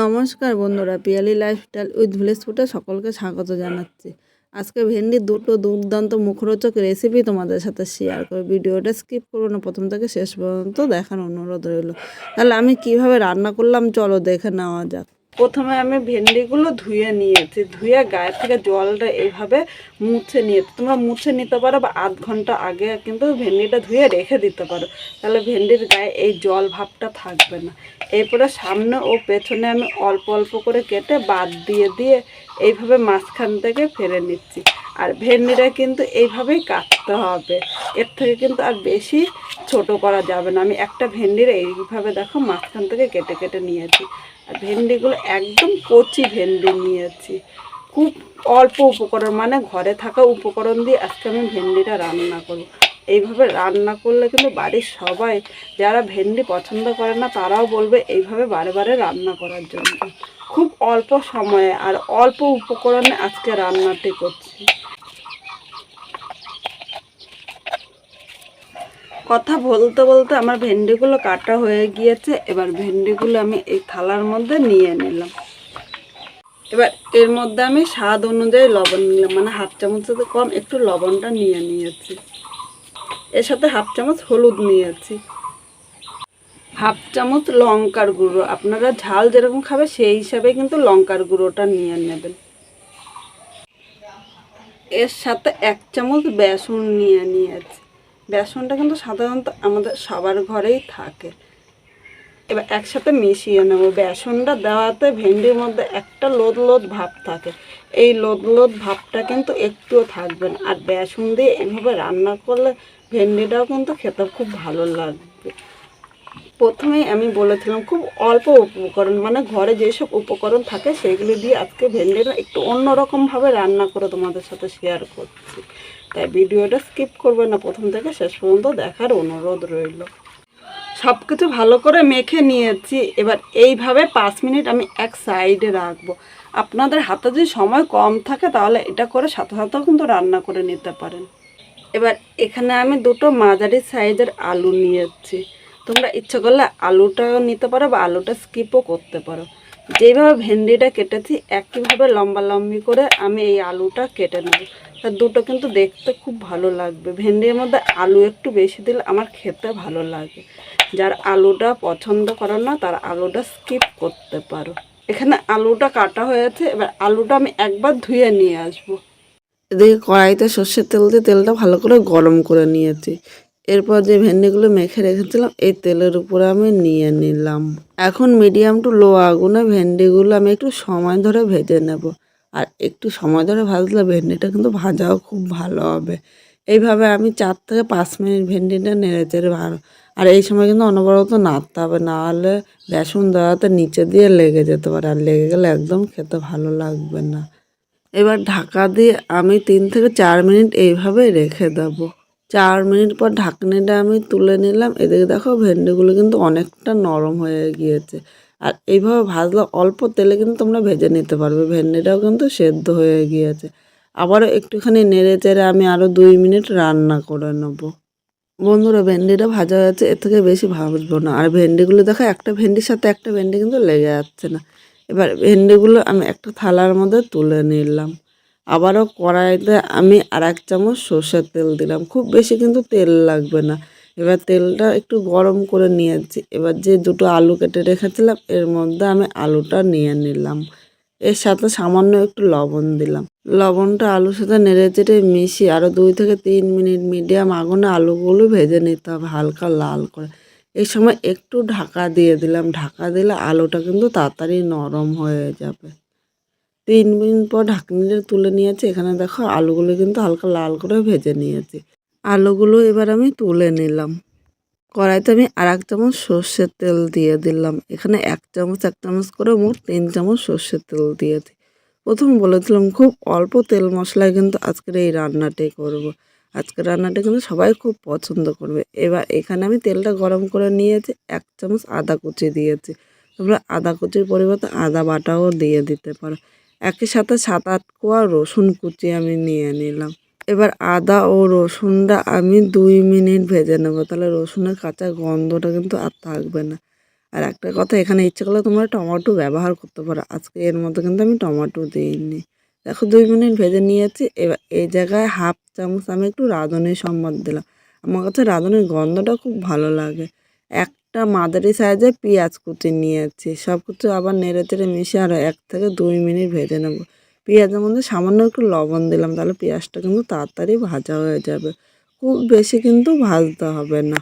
নমস্কার বন্ধুরা, Piyali lifestyle with village ফুটে সকলকে স্বাগত জানাচ্ছি। আজকে ভেন্ডির দুটো দুর্দান্ত মুখরোচক রেসিপি তোমাদের সাথে শেয়ার করে ভিডিওটা স্কিপ করব না, প্রথম থেকে শেষ পর্যন্ত দেখার অনুরোধ রইল। তাহলে আমি কীভাবে রান্না করলাম, চলো দেখে নেওয়া যাক। প্রথমে আমি ভেন্ডিগুলো ধুয়ে নিয়েছি, ধুয়ে গায়ের থেকে জলটা এইভাবে মুছে নিয়েছি। তোমরা মুছে নিতে পারো বা আধ ঘণ্টা আগে কিন্তু ভেন্ডিটা ধুয়ে রেখে দিতে পারো। তাহলে ভেন্ডির গায়ে এই জল ভাবটা থাকবে না। এরপরে সামনে ও পেছনে আমি অল্প অল্প করে কেটে বাদ দিয়ে দিয়ে এইভাবে মাঝখান থেকে ফেলে নিচ্ছি। আর ভেন্ডিটা কিন্তু এইভাবেই কাটতে হবে। এর থেকে কিন্তু আর বেশি ছোট করা যাবে না। আমি একটা ভেন্ডির এইভাবে দেখো মাঝখান থেকে কেটে কেটে নিয়েছি। আর ভেন্ডিগুলো একদম কচি ভেন্ডি নিয়েছি। খুব অল্প উপকরণ মানে ঘরে থাকা উপকরণ দিয়ে আজকে আমি ভেন্ডিটা রান্না করব। এইভাবে রান্না করলে কিন্তু বাড়ির সবাই, যারা ভেন্ডি পছন্দ করে না, তারাও বলবে এইভাবে বারে বারে রান্না করার জন্য। খুব অল্প সময়ে আর অল্প উপকরণে আজকে রান্নাটি করছি। কথা বলতে বলতে আমার ভেন্ডিগুলো কাটা হয়ে গিয়েছে। এবার ভেন্ডিগুলো আমি এই থালার মধ্যে নিয়ে নিলাম। এবার এর মধ্যে আমি স্বাদ অনুযায়ী লবণ নিলাম। মানে হাফ চামচের কম একটু লবণটা নিয়ে নিয়েছি। এর সাথে হাফ চামচ হলুদ নিয়েছি। হাফ চামচ লঙ্কার গুঁড়ো। আপনারা ঝাল যেরকম খাবে সেই হিসাবে কিন্তু লঙ্কার গুঁড়োটা নিয়ে নেবেন। এর সাথে এক চামচ বেসন নিয়ে নিয়েছি। বেসনটা কিন্তু সাধারণত আমাদের সবার ঘরেই থাকে। এবার একসাথে মিশিয়ে নেব। বেসনটা দেওয়াতে ভেন্ডির মধ্যে একটা লোদ লোদ ভাব থাকে। এই লোদ লোদ ভাবটা কিন্তু একটুও থাকবে না। আর বেসন দিয়ে এভাবে রান্না করলে ভেন্ডিটাও কিন্তু খেতে খুব ভালো লাগবে। প্রথমেই আমি বলেছিলাম খুব অল্প উপকরণ মানে ঘরে যেসব উপকরণ থাকে সেগুলি দিয়ে আজকে ভেন্ডিটা একটু অন্যরকমভাবে রান্না করে তোমাদের সাথে শেয়ার করছি। তাই ভিডিওটা স্কিপ করবে না। প্রথম থেকে শেষ পর্যন্ত দেখার অনুরোধ রইল। সব কিছু ভালো করে মেখে নিয়েছি। এবার এইভাবে পাঁচ মিনিট আমি এক সাইডে রাখব। আপনাদের হাতে যদি সময় কম থাকে, তাহলে এটা করে সাথে সাথেও কিন্তু রান্না করে নিতে পারেন। এবার এখানে আমি দুটো মাঝারি সাইজের আলু নিয়েছি। তোমরা ইচ্ছে করলে আলুটাও নিতে পারো বা আলুটা স্কিপও করতে পারো। যেইভাবে ভেন্ডিটা কেটেছি, একইভাবে লম্বা লম্বি করে আমি এই আলুটা কেটে নেব। তা দুটো কিন্তু দেখতে খুব ভালো লাগবে। ভেন্ডির মধ্যে আলু একটু বেশি দিলে আমার খেতে ভালো লাগে। যার আলুটা পছন্দ করো না, তার আলুটা স্কিপ করতে পারো। এখানে আলুটা কাটা হয়েছে, এবার আলুটা আমি একবার ধুয়ে নিয়ে আসব। এদিকে কড়াইতে সর্ষের তেল দিয়ে তেলটা ভালো করে গরম করে নিয়েছি। এরপর যে ভেন্ডিগুলো মেখে রেখেছিলাম, এই তেলের উপরে আমি নিয়ে নিলাম। এখন মিডিয়াম টু লো আগুনে ভেন্ডিগুলো আমি একটু সময় ধরে ভেজে নেব। আর একটু সময় ধরে ভাজলে ভেন্ডিটা কিন্তু ভাজাও খুব ভালো হবে। এইভাবে আমি চার থেকে পাঁচ মিনিট ভেন্ডিটা নেড়ে চেড়ে ভালো আর এই সময় কিন্তু অনবরত নাড়তে হবে নাহলে বেসন দেওয়াতে নিচে দিয়ে লেগে যেতে পারে। আর লেগে গেলে একদম খেতে ভালো লাগবে না। এবার ঢাকা দিয়ে আমি তিন থেকে চার মিনিট এইভাবে রেখে দেবো। চার মিনিট পর ঢাকনিটা আমি তুলে নিলাম। এদিকে দেখো ভেন্ডিগুলো কিন্তু অনেকটা নরম হয়ে গিয়েছে। আর এইভাবে ভাজলে অল্প তেলে কিন্তু তোমরা ভেজে নিতে পারবে। ভেন্ডিটাও কিন্তু সেদ্ধ হয়ে গিয়েছে। আবারও একটুখানি নেড়ে চেড়ে আমি আরও দুই মিনিট রান্না করে নেব। বন্ধুরা, ভেন্ডিটা ভাজা হয়েছে এর থেকে বেশি ভাজবো না। আর ভেন্ডিগুলো দেখো, একটা ভেন্ডির সাথে একটা ভেন্ডি কিন্তু লেগে যাচ্ছে না। এবার ভেন্ডিগুলো আমি একটা থালার মধ্যে তুলে নিলাম। আবারও কড়াইতে আমি আর এক চামচ সর্ষের তেল দিলাম। খুব বেশি কিন্তু তেল লাগবে না। এবার তেলটা একটু গরম করে নিয়েছি। এবার যে দুটো আলু কেটে রেখেছিলাম, এর মধ্যে আমি আলুটা নিয়ে নিলাম। এর সাথে সামান্য একটু লবণ দিলাম। লবণটা আলুর সাথে নেড়ে চেড়ে মিশিয়ে আরও দুই থেকে তিন মিনিট মিডিয়াম আগুনে আলুগুলো ভেজে নিতে হবে হালকা লাল করে। এই সময় একটু ঢাকা দিয়ে দিলাম। ঢাকা দিলে আলুটা কিন্তু তাড়াতাড়ি নরম হয়ে যাবে। তিন মিনিট পর ঢাকনিটা তুলে নিয়েছি। এখানে দেখো আলুগুলো কিন্তু হালকা লাল করে ভেজে নিয়েছি। আলুগুলো এবার আমি তুলে নিলাম। কড়াইতে আমি আর এক চামচ সর্ষের তেল দিয়ে দিলাম। এখানে এক চামচ এক চামচ করে মোট তিন চামচ সর্ষের তেল দিয়েছি প্রথম বলেছিলাম, খুব অল্প তেল মশলায় কিন্তু আজকের এই রান্নাটাই করব। আজকের রান্নাটা কিন্তু সবাই খুব পছন্দ করবে। এবার এখানে আমি তেলটা গরম করে নিয়েছি, এক চামচ আদা কুচি দিয়েছি। তোমরা আদা কুচির পরিবর্তে আদা বাটাও দিয়ে দিতে পারো। একই সাথে সাত আট কোয়া রসুন কুচি আমি নিয়ে নিলাম। এবার আদা ও রসুনটা আমি দুই মিনিট ভেজে নেব। তাহলে রসুনের কাঁচা গন্ধটা কিন্তু আর থাকবে না। আর একটা কথা, এখানে ইচ্ছে করলে তোমরা টমেটো ব্যবহার করতে পারো। আজকে এর মধ্যে কিন্তু আমি টমেটো দিইনি। দেখো, দুই মিনিট ভেজে নিয়েছি। এবার এই জায়গায় হাফ চামচ আমি একটু রাঁধুনি সম্বাদ দিলাম। আমার কাছে রাঁধুনির গন্ধটা খুব ভালো লাগে। একটা মাদারি সাইজে পেঁয়াজ কুচি নিয়েছি। সব কিছু আবার নেড়ে চেড়ে মিশিয়ে আরও এক থেকে দুই মিনিট ভেজে নেব। পেঁয়াজের মধ্যে সামান্য একটু লবণ দিলাম, তাহলে পেঁয়াজটা কিন্তু তাড়াতাড়ি ভাজা হয়ে যাবে। খুব বেশি কিন্তু ভাজতে হবে না।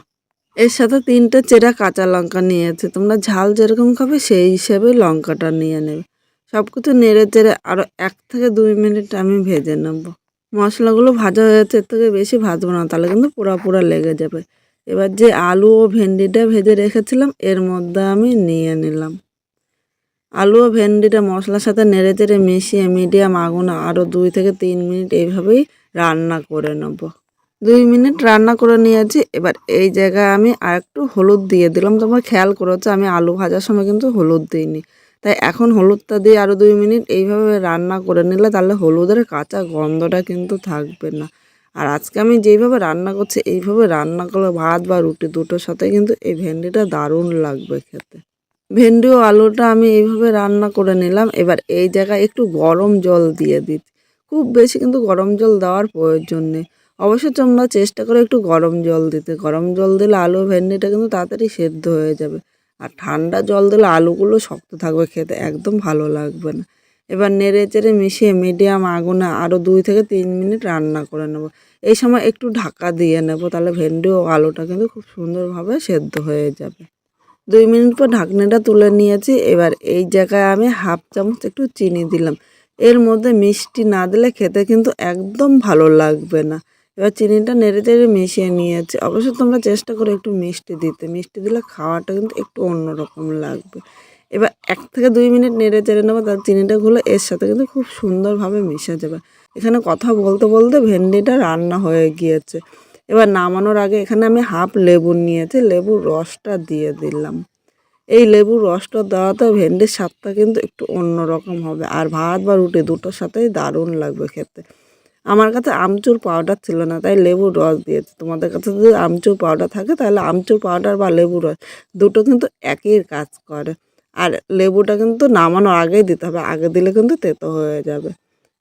এর সাথে তিনটে চেরা কাঁচা লঙ্কা নিয়েছে, তোমরা ঝাল যেরকম খাবে সেই হিসেবে লঙ্কাটা নিয়ে নেবে। সব কিছু নেড়ে চেড়ে আরও এক থেকে দুই মিনিট আমি ভেজে নেব। মশলাগুলো ভাজা হয়ে এর থেকে বেশি ভাজবো না, তাহলে কিন্তু পুরা পুরা লেগে যাবে। এবার যে আলু ও ভেন্ডিটা ভেজে রেখেছিলাম, এর মধ্যে আমি নিয়ে নিলাম। আলু ও ভেন্ডিটা মশলার সাথে নেড়ে চেড়ে মিশিয়ে মিডিয়াম আগুনে আরও দুই থেকে তিন মিনিট এইভাবেই রান্না করে নেব। দুই মিনিট রান্না করে নিয়েছি। এবার এই জায়গায় আমি আর একটু হলুদ দিয়ে দিলাম। তোমরা খেয়াল করেছ, আমি আলু ভাজার সময় কিন্তু হলুদ দিইনি। তাই এখন হলুদটা দিয়ে আরও দুই মিনিট এইভাবে রান্না করে নিলে তাহলে হলুদের কাঁচা গন্ধটা কিন্তু থাকবে না। আর আজকে আমি যেইভাবে রান্না করছি, এইভাবে রান্না করলে ভাত বা রুটি দুটোর সাথে কিন্তু এই ভেন্ডিটা দারুণ লাগবে খেতে। ভেন্ডি ও আলুটা আমি এইভাবে রান্না করে নিলাম। এবার এই জায়গায় একটু গরম জল দিয়ে দিত খুব বেশি কিন্তু গরম জল দেওয়ার প্রয়োজন নেই। অবশ্যই তোমরা চেষ্টা করো একটু গরম জল দিতে। গরম জল দিলে আলু ভেন্ডিটা কিন্তু তাড়াতাড়ি সেদ্ধ হয়ে যাবে। আর ঠান্ডা জল দিলে আলুগুলো শক্ত থাকবে, খেতে একদম ভালো লাগবে না। এবার নেড়ে চেড়ে মিশিয়ে মিডিয়াম আগুনে আরও দুই থেকে তিন মিনিট রান্না করে নেব। এই সময় একটু ঢাকা দিয়ে নেব, তাহলে ভেন্ডি ও আলুটা কিন্তু খুব সুন্দরভাবে সেদ্ধ হয়ে যাবে। দুই মিনিট পর ঢাকনাটা তুলে নিয়েছি। এবার এই জায়গায় আমি হাফ চামচ একটু চিনি দিলাম। এর মধ্যে মিষ্টি না দিলে খেতে কিন্তু একদম ভালো লাগবে না। এবার চিনিটা নেড়ে চেড়ে মিশিয়ে নিয়েছি। অবশ্যই তোমরা চেষ্টা করো একটু মিষ্টি দিতে। মিষ্টি দিলে খাওয়াটা কিন্তু একটু অন্যরকম লাগবে। এবার এক থেকে দুই মিনিট নেড়ে চেড়ে নেব তার চিনিটা গুলো এর সাথে কিন্তু খুব সুন্দরভাবে মিশে যাবে। এখানে কথা বলতে বলতে ভেন্ডিটা রান্না হয়ে গিয়েছে। এবার নামানোর আগে এখানে আমি হাফ লেবু নিয়েছি, লেবুর রসটা দিয়ে দিলাম। এই লেবুর রসটা দেওয়াতে ভেন্ডির স্বাদটা কিন্তু একটু অন্যরকম হবে, আর ভাত বা রুটি দুটোর সাথেই দারুণ লাগবে খেতে। আমার কাছে আমচুর পাউডার ছিল না, তাই লেবুর রস দিয়েছে। তোমাদের কাছে যদি আমচুর পাউডার থাকে, তাহলে আমচুর পাউডার বা লেবুর রস দুটো কিন্তু একই কাজ করে। আর লেবুটা কিন্তু নামানোর আগেই দিতে হবে, আগে দিলে কিন্তু তেতো হয়ে যাবে।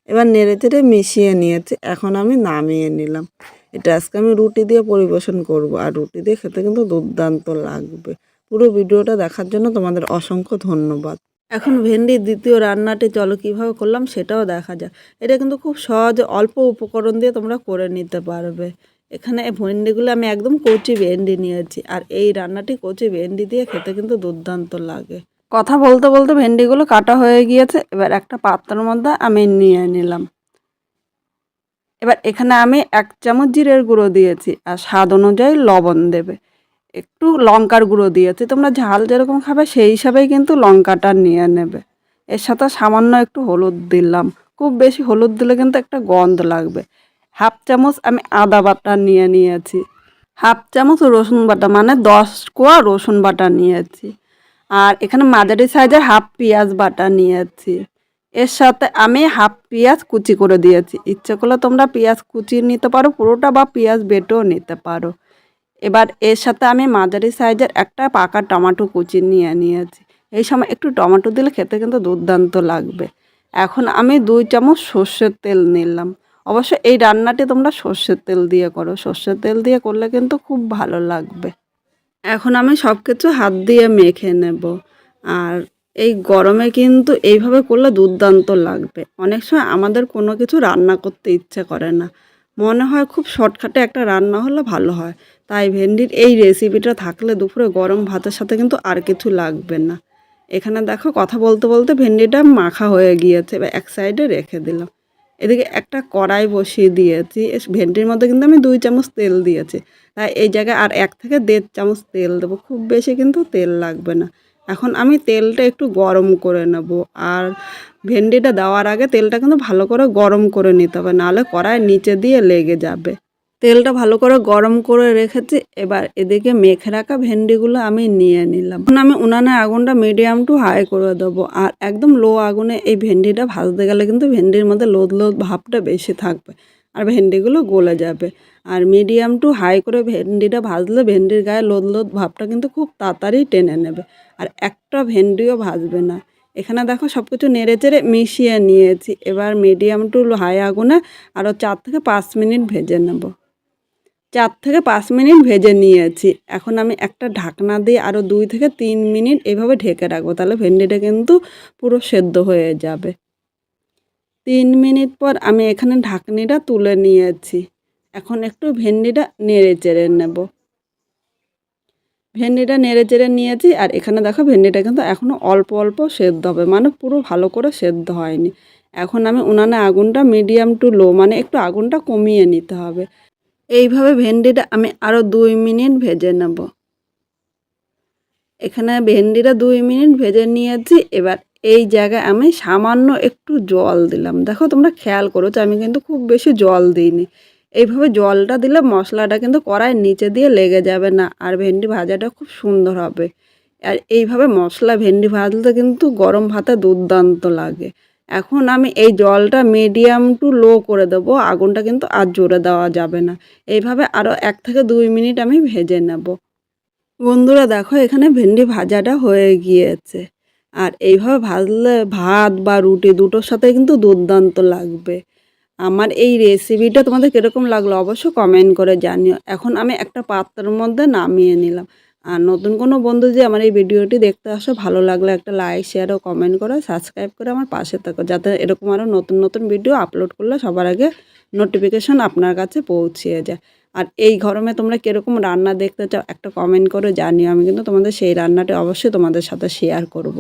এবার নেড়ে চেড়ে মিশিয়ে নিয়েছি, এখন আমি নামিয়ে নিলাম। এটা আজকে আমি রুটি দিয়ে পরিবেশন করব। আর রুটি দিয়ে খেতে কিন্তু দুর্দান্ত লাগবে। পুরো ভিডিওটা দেখার জন্য তোমাদের অসংখ্য ধন্যবাদ। এখন ভেন্ডির দ্বিতীয় রান্নাটি চলো কীভাবে করলাম সেটাও দেখা যাক। এটা কিন্তু খুব সহজে, অল্প উপকরণ দিয়ে তোমরা করে নিতে পারবে। এখানে ভেন্ডিগুলো আমি একদম কচি ভেন্ডি নিয়েছি। আর এই রান্নাটি কচি ভেন্ডি দিয়ে খেতে কিন্তু দুর্দান্ত লাগে। কথা বলতে বলতে ভেন্ডিগুলো কাটা হয়ে গিয়েছে। এবার একটা পাত্রের মধ্যে আমি নিয়ে নিলাম। এবার এখানে আমি এক চামচ জিরের গুঁড়ো দিয়েছি আর স্বাদ অনুযায়ী লবণ দেবে। একটু লঙ্কার গুঁড়ো দিয়েছি, তোমরা ঝাল যেরকম খাবে সেই হিসাবেই কিন্তু লঙ্কাটা নিয়ে নেবে। এর সাথে সামান্য একটু হলুদ দিলাম, খুব বেশি হলুদ দিলে কিন্তু একটা গন্ধ লাগবে। হাফ চামচ আমি আদা বাটা নিয়ে নিয়েছি, হাফ চামচ রসুন বাটা মানে দশ কোয়া রসুন বাটা নিয়েছি, আর এখানে মাঝারি সাইজের হাফ পেঁয়াজ বাটা নিয়েছি। এর সাথে আমি হাফ পেঁয়াজ কুচি করে দিয়েছি। ইচ্ছে করলে তোমরা পেঁয়াজ কুচি নিতে পারো, পুরোটা বা পেঁয়াজ বেটেও নিতে পারো। এবার এর সাথে আমি মাঝারি সাইজের একটা পাকা টমাটো কুচি নিয়ে নিয়েছি। এই সময় একটু টমেটো দিলে খেতে কিন্তু দুর্দান্ত লাগবে। এখন আমি দুই চামচ সর্ষের তেল নিলাম। অবশ্য এই রান্নাটি তোমরা সর্ষের তেল দিয়ে করো। সর্ষের তেল দিয়ে করলে কিন্তু খুব ভালো লাগবে। এখন আমি সব কিছু হাত দিয়ে মেখে নেব। আর এই গরমে কিন্তু এইভাবে করলে দুর্দান্ত লাগবে। অনেক সময় আমাদের কোনো কিছু রান্না করতে ইচ্ছে করে না। মনে হয় খুব শর্টকাটে একটা রান্না হলে ভালো হয়। তাই ভেন্ডির এই রেসিপিটা থাকলে দুপুরে গরম ভাতের সাথে কিন্তু আর কিছু লাগবে না। এখানে দেখো কথা বলতে বলতে ভেন্ডিটা মাখা হয়ে গিয়েছে বা এক সাইডে রেখে দিলাম। এদিকে একটা কড়াই বসিয়ে দিয়েছি ভেন্ডির মধ্যে কিন্তু আমি দুই চামচ তেল দিয়েছি। তাই এই জায়গায় আর এক থেকে দেড় চামচ তেল দেবো, খুব বেশি কিন্তু তেল লাগবে না। এখন আমি তেলটা একটু গরম করে নেব। আর ভেন্ডিটা দেওয়ার আগে তেলটা কিন্তু ভালো করে গরম করে নিতে হবে, নাহলে কড়াইয়ের নিচে দিয়ে লেগে যাবে। তেলটা ভালো করে গরম করে রেখেছি, এবার এদিকে মেখে রাখা ভেন্ডিগুলো আমি নিয়ে নিলাম। এখন আমি উনানের আগুনটা মিডিয়াম টু হাই করে দেবো, আর একদম লো আগুনে এই ভেন্ডিটা ভাজতে গেলে কিন্তু ভেন্ডির মধ্যে লোদ লোদ ভাবটা বেশি থাকবে, আর ভেন্ডিগুলো গলে যাবে। আর মিডিয়াম টু হাই করে ভেন্ডিটা ভাজলে ভেন্ডির গায়ে লোদ লোদ ভাবটা কিন্তু খুব তাড়াতাড়ি টেনে নেবে। আর একটা ভেন্ডিও ভাজবে না। এখানে দেখো সব কিছু নেড়ে চেড়ে মিশিয়ে নিয়েছি। এবার মিডিয়াম টু হাই আগুনে আরও চার থেকে পাঁচ মিনিট ভেজে নেব। চার থেকে পাঁচ মিনিট ভেজে নিয়েছি। এখন আমি একটা ঢাকনা দিয়ে আরও দুই থেকে তিন মিনিট এভাবে ঢেকে রাখব, তাহলে ভেন্ডিটা কিন্তু পুরো সেদ্ধ হয়ে যাবে। তিন মিনিট পর আমি এখানে ঢাকনিটা তুলে নিয়েছি। এখন একটু ভেন্ডিটা নেড়ে চেড়ে নেব। ভেন্ডিটা নেড়ে চেড়ে নিয়েছি আর এখানে দেখো ভেন্ডিটা কিন্তু এখনও অল্প অল্প সেদ্ধ হবে মানে পুরো ভালো করে সেদ্ধ হয়নি। এখন আমি উনানে আগুনটা মিডিয়াম টু লো মানে একটু আগুনটা কমিয়ে নিতে হবে। এইভাবে ভেন্ডিটা আমি আরও দুই মিনিট ভেজে নেব। এখানে ভেন্ডিটা দুই মিনিট ভেজে নিয়েছি, এবার এই জায়গায় আমি সামান্য একটু জল দিলাম। দেখো তোমরা খেয়াল করেছ, আমি কিন্তু খুব বেশি জল দিইনি। এইভাবে জলটা দিলে মশলাটা কিন্তু কড়াইয়ের নিচে দিয়ে লেগে যাবে না, আর ভেন্ডি ভাজাটা খুব সুন্দর হবে। আর এইভাবে মশলা ভেন্ডি ভাজলে কিন্তু গরম ভাতে দুর্দান্ত লাগে। এখন আমি এই জলটা মিডিয়াম টু লো করে দেবো, আগুনটা কিন্তু আর জোরে দেওয়া যাবে না। এইভাবে আরও এক থেকে দুই মিনিট আমি ভেজে নেব। বন্ধুরা দেখো, এখানে ভেন্ডি ভাজাটা হয়ে গিয়েছে। আর এইভাবে ভাজলে ভাত বা রুটি দুটোর সাথে কিন্তু দুর্দান্ত লাগবে। আমার এই রেসিপিটা তোমাদের কীরকম লাগল অবশ্য কমেন্ট করে জানিও। এখন আমি একটা পাত্রের মধ্যে নামিয়ে নিলাম। আর নতুন কোনো বন্ধু যে আমার এই ভিডিওটি দেখতে আসো, ভালো লাগলে একটা লাইক শেয়ার ও কমেন্ট করো সাবস্ক্রাইব করে আমার পাশে থাকো। যাতে এরকম আরও নতুন নতুন ভিডিও আপলোড করলে সবার আগে নোটিফিকেশন আপনার কাছে পৌঁছিয়ে যায়। আর এই গরমে তোমরা কীরকম রান্না দেখতে চাও, একটা কমেন্ট করে জানিও। আমি কিন্তু তোমাদের সেই রান্নাটা অবশ্যই তোমাদের সাথে শেয়ার করব।